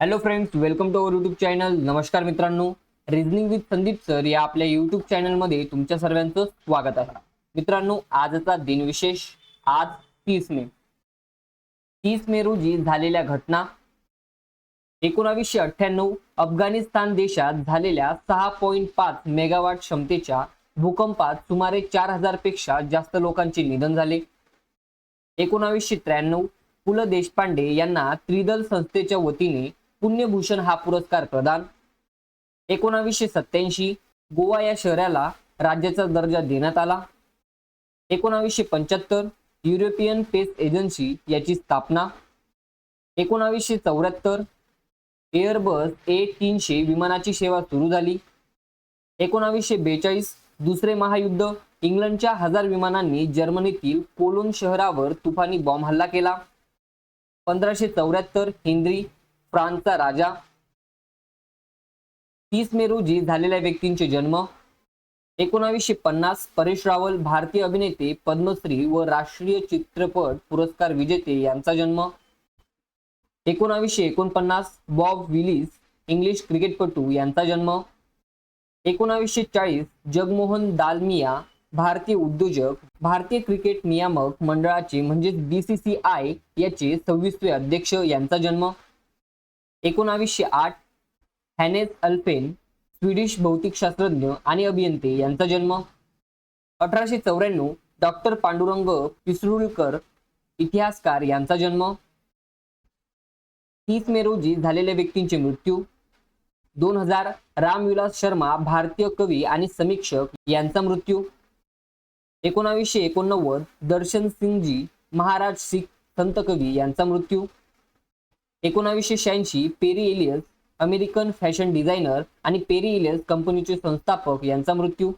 Hello friends welcome to our YouTube channel नमस्कार मित्रांनो. Reasoning with Sandeep sir या आपल्या युट्यूब चॅनलमध्ये तुमच्या सर्वांचं स्वागत आहे. मित्रांनो आजचा दिनविशेष आज तीस मे. तीस मे रोजी झालेल्या घटना एकोणावीसशे अठ्ठ्याण्णव अफगाणिस्तान देशात झालेल्या सहा पॉईंट पाच मेगावॅट क्षमतेच्या भूकंपात सुमारे चार हजारपेक्षा जास्त लोकांचे निधन झाले. एकोणावीसशे त्र्याण्णव पु ल देशपांडे यांना त्रिदल संस्थेच्या वतीने पुण्यभूषण हा पुरस्कार प्रदान. एकोणावीसशे सत्याऐंशी गोवा या शहराला राज्याचा दर्जा देण्यात आला. एकोणावीसशे पंच्याहत्तर युरोपियन पेस एजन्सी याची स्थापना. एकोणावीसशे चौऱ्याहत्तर एअरबस ए तीनशे विमानाची सेवा सुरू झाली. एकोणावीसशे बेचाळीस दुसरे महायुद्ध इंग्लंडच्या हजार विमानांनी जर्मनीतील कोलोन शहरावर तुफानी बॉम्ब हल्ला केला. पंधराशे चौऱ्याहत्तर हेनरी फ्रान्सचा राजा. तीस मे रोजी झालेल्या व्यक्तींचे जन्म. एकोणावीसशे पन्नास परेश रावल भारतीय अभिनेते पद्मश्री व राष्ट्रीय चित्रपट पुरस्कार विजेते यांचा जन्म. एकोणावीसशे एकोणपन्नास बॉब विलिस इंग्लिश क्रिकेटपटू यांचा जन्म. एकोणावीसशे चाळीस जगमोहन दालमिया भारतीय उद्योजक भारतीय क्रिकेट नियामक मंडळाचे म्हणजेच बीसीसीआय याचे सव्वीसवे अध्यक्ष यांचा जन्म. एकोणावीसशे आठ हॅनेस अल्पेन स्वीडिश भौतिकशास्त्रज्ञ आणि अभियंते यांचा जन्म अठराशे चौऱ्याण्णव डॉक्टर पांडुरंग पिसरुळकर इतिहासकार यांचा जन्म तीस मे रोजी झालेल्या व्यक्तींचे मृत्यू दोन हजार रामविलास शर्मा भारतीय कवी आणि समीक्षक यांचा मृत्यू एकोणावीसशे एकोणनव्वद दर्शन सिंगजी महाराज सिख संत कवी यांचा मृत्यू एकोणावीसशे शहाऐंशी Perry Ellis American fashion designer आणि पेरी एलियस कंपनीचे संस्थापक यांचा मृत्यू.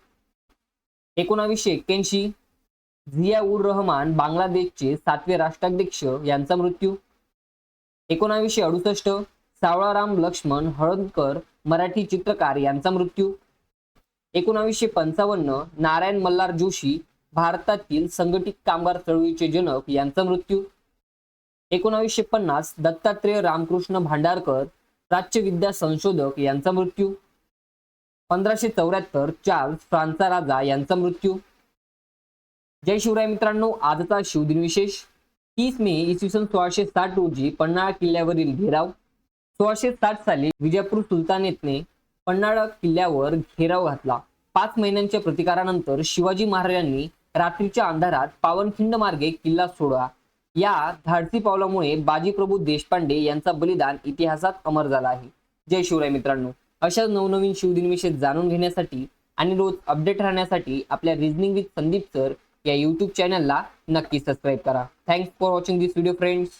एकोणावीसशे एक्क्याऐंशी झिया उर रहमान बांगलादेशचे सातवे राष्ट्राध्यक्ष यांचा मृत्यू. एकोणावीसशे अडुसष्ट सावळाराम लक्ष्मण हळदकर मराठी चित्रकार यांचा मृत्यू. एकोणावीसशे पंचावन्न नारायण मल्हार जोशी भारतातील संघटित कामगार चळवळीचे जनक यांचा मृत्यू. एकोणावीसशे पन्नास दत्तात्रेय रामकृष्ण भांडारकर प्राच्यविद्या संशोधक यांचा मृत्यू. पंधराशे चौऱ्याहत्तर चार्ल्स फ्रान्सचा राजा यांचा मृत्यू. जय शिवराय मित्रांनो आजचा शिवदिन विशेष. तीस मे इसवी सन सोळाशे साठ रोजी पन्हाळा किल्ल्यावरील घेराव. सोळाशे साठ साली विजापूर सुलतानेतने पन्हाळा किल्ल्यावर घेराव घातला. पाच महिन्यांच्या प्रतिकारानंतर शिवाजी महाराजांनी रात्रीच्या अंधारात पावनखिंड मार्गे किल्ला सोडला. या धाडसी पावलामुळे बाजीप्रभू देशपांडे यांचा बलिदान इतिहासात अमर झाला आहे. जय शिवराय मित्रांनो. अशा नवनवीन शिवदिनविषयी जाणून घेण्यासाठी आणि रोज अपडेट राहण्यासाठी आपल्या रिझनिंग विथ संदीप सर या यूट्यूब चॅनलला नक्की सबस्क्राईब करा. Thanks for watching this video friends